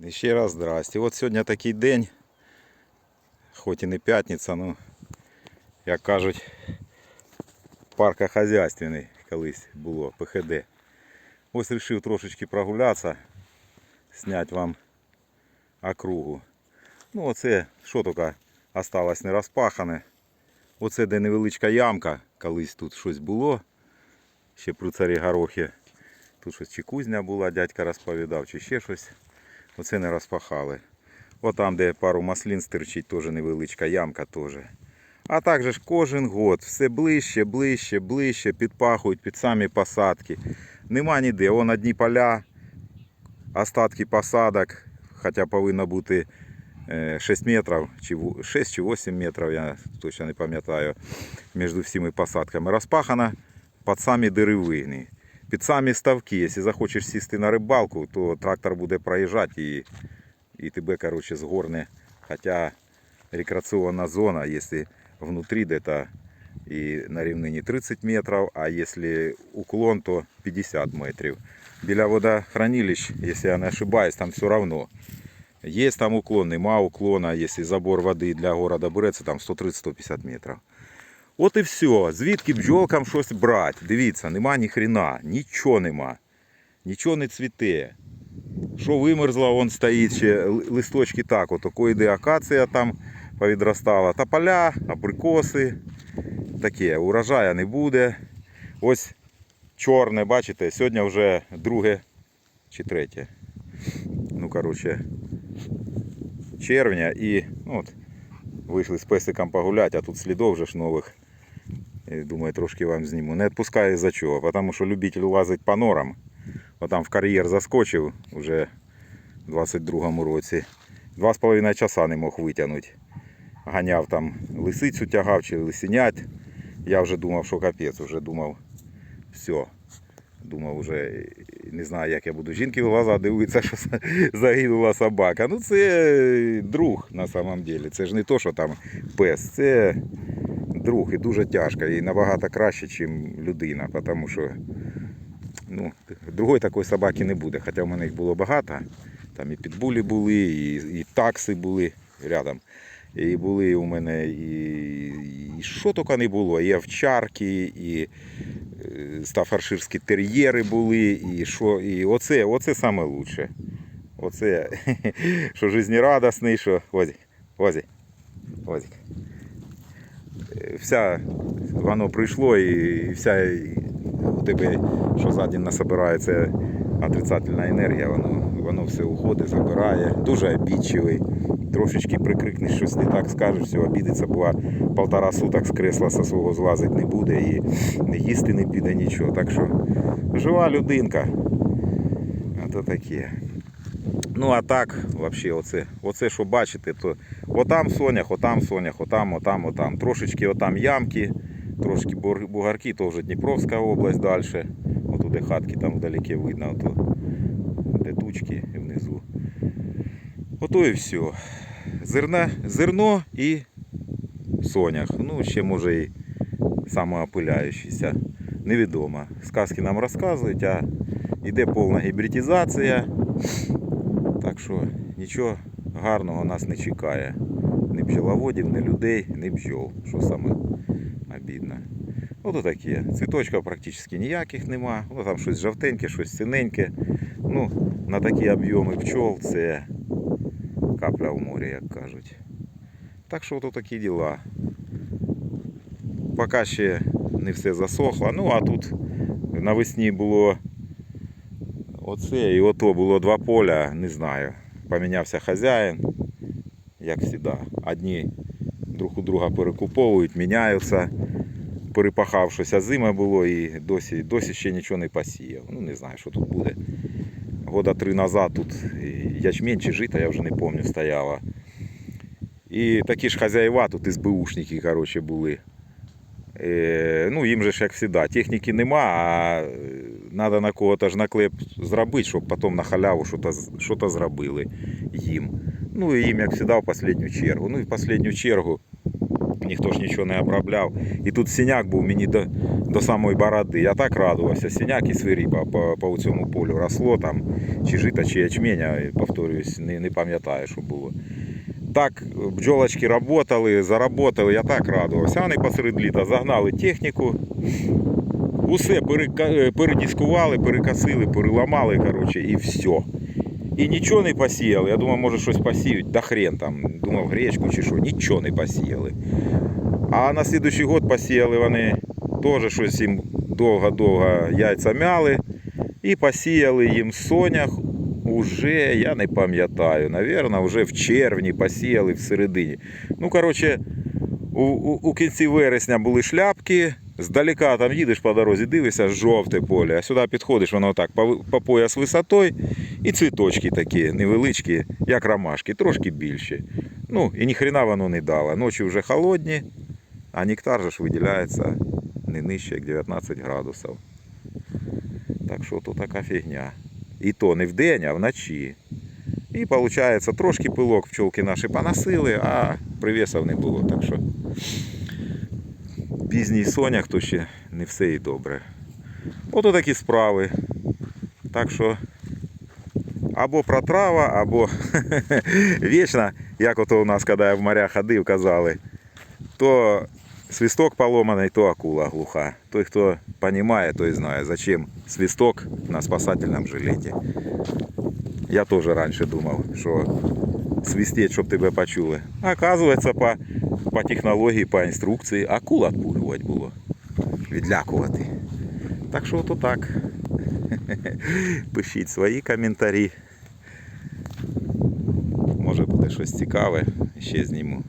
І ще раз здрасте. От сьогодні такий день, хоч і не п'ятниця, ну, як кажуть, паркохозяйственний колись було, ПХД. Ось вирішив трошечки прогулятися, зняти вам округу. Ну оце, що тільки осталось не розпахане. Оце де невеличка ямка, колись тут щось було. Ще при царі горохи. Тут щось чи кузня була, дядька розповідав, чи ще щось. Оце не розпахали. От там, де пару маслін стирчить, теж невеличка ямка теж. А також кожен год все ближче, ближче, ближче підпахують під самі посадки. Нема ніде. Вон одні поля, остатки посадок, хоча повинно бути е, 6 метрів, 6 чи 8 метрів, я точно не пам'ятаю, між всіми посадками. Розпахана під самі деревини. Під самі ставки, якщо захочеш сісти на рибалку, то трактор буде проїжджати і, і тебе короче, згорне. Хоча рекреаційна зона, якщо внутрі где-то і на рівнині 30 метрів, а якщо уклон, то 50 метрів. Біля водохранилищ, якщо я не ошибаюсь, там все одно. Є там уклон, нема уклона, якщо забор води для города береться, там 130-150 метрів. От і все. Звідки бджолкам щось брати? Дивіться, нема ні хрена, нічого нема. Нічого не цвіте. Що вимерзло, вон стоїть ще листочки так, от такої йде акація там повідростала. Тополя, абрикоси. Таке, урожаю не буде. Ось чорне, бачите, сьогодні вже друге чи третє. Ну, коротше, червня і ну, от, вийшли з песиком погуляти, а тут слідов вже ж нових. Думаю, трошки вам зніму. Не відпускаю за чого, тому що любитель лазить по норам. Отам в кар'єр заскочив уже в 22-му році. Два з половиною часа не мог витягнути. Ганяв там лисицю тягав чи лисенять. Я вже думав, що капець, вже думав, все. Думав, вже не знаю, як я буду жінки в глаза дивитися, що загинула собака. Ну це друг на самом деле. Це ж не то, що там пес, це друг і дуже тяжко. І набагато краще, ніж людина. Тому що ну, другої такої собаки не буде. Хоча в мене їх було багато. Там і підбулі були, і, і такси були рядом. І були у мене і, і що тільки не було, і овчарки, і е, стафарширські тер'єри були, і що, і оце, оце саме лучше. Оце, що жизнерадісний, що Озік, Озік, Озік. Вся, воно прийшло і, вся у тебе, що за день насобирається отрицательна енергія, воно, воно все уходить, забирає. Дуже обідчивий. Трошечки прикрикнеш щось не так скажеш, все, обідеться, бува полтора суток з кресла со свого злазить не буде і не їсти не піде нічого. Так що жива людинка. А то таке. Ну а так, взагалі, оце, оце що бачите, то отам сонях, отам сонях, отам, отам, отам. Трошечки отам ямки, трошки бугарки, то вже Дніпровська область далі. Отуди хатки там вдалеке видно, ото, де тучки і внизу. Ото і все. Зерна, зерно і сонях. Ну, ще може і самоопиляючийся. Невідомо. Сказки нам розказують, а йде повна гібридизація. Так що нічого гарного нас не чекає. Пчеловодів, ні людей, ні бджол. Що саме обідно. Ото таке. Цвіточків практично ніяких нема. Ну там щось жовтеньке, щось синеньке. Ну, на такі об'єми пчол це капля в морі, як кажуть. Так що ото такі діла. Поки ще не все засохло. Ну а тут навесні було оце і ото було два поля, не знаю. Помінявся хазяїн, як завжди. Одні друг у друга перекуповують, міняються. Перепахав щось, а зима було і досі, досі ще нічого не посіяв. Ну не знаю, що тут буде. Года три назад тут ячмінь чи жита, я вже не пам'ятаю, стояла. І такі ж хазяїва тут СБУшники, коротше, були. Е, ну, їм же ж як завжди, техніки нема, а треба на кого-то ж наклеп зробити, щоб потім на халяву щось зробили їм. Ну і їм, як завжди, в останню чергу. Ну і в останню чергу ніхто ж нічого не обробляв. І тут синяк був мені до, до самої бороди. Я так радувався. Синяк і свиріпа по, по цьому полю росло там, чи жита, чи ячменя, повторююсь, не, не пам'ятаю, що було. Так, бджолочки работали, заработали, я так радувався. Вони посеред літа загнали техніку, усе е, передіскували, перекосили, переламали, коротше, і все. І нічого не посіяли. Я думав, може щось посіють. Да хрен там. Думав, гречку чи що, нічого не посіяли. А на слідуючий год посіяли вони теж щось їм довго-довго яйця мяли. І посіяли їм сонях уже, я не пам'ятаю, навірно, вже в червні посіяли в середині. Ну, коротше, у, у, у кінці вересня були шляпки. Здалека там їдеш по дорозі, дивишся, жовте поле, а сюди підходиш, воно так по, по пояс висотою, і цвіточки такі невеличкі, як ромашки, трошки більші. Ну, і ніхрена воно не дало. Ночі вже холодні, а нектар же ж виділяється не нижче, як 19 градусів. Так що то така фігня. І то не вдень, а вночі. І виходить, трошки пилок пчолки наші поносили, а привісів не було. Так що пізній сонях, то ще не все і добре. Ото такі справи. Так що або протрава, або вічно, як ото у нас, коли я в моря ходив, казали, то свисток поломаний, то акула глуха. Той, хто розуміє, той знає, зачем свисток на спасательному жилеті. Я теж раніше думав, що свистеть, щоб тебе почули. Оказується, по, по технології, по інструкції, акул відпугувати було. Відлякувати. Так що ото так. Пишіть свої коментарі. Може буде щось цікаве, ще зніму.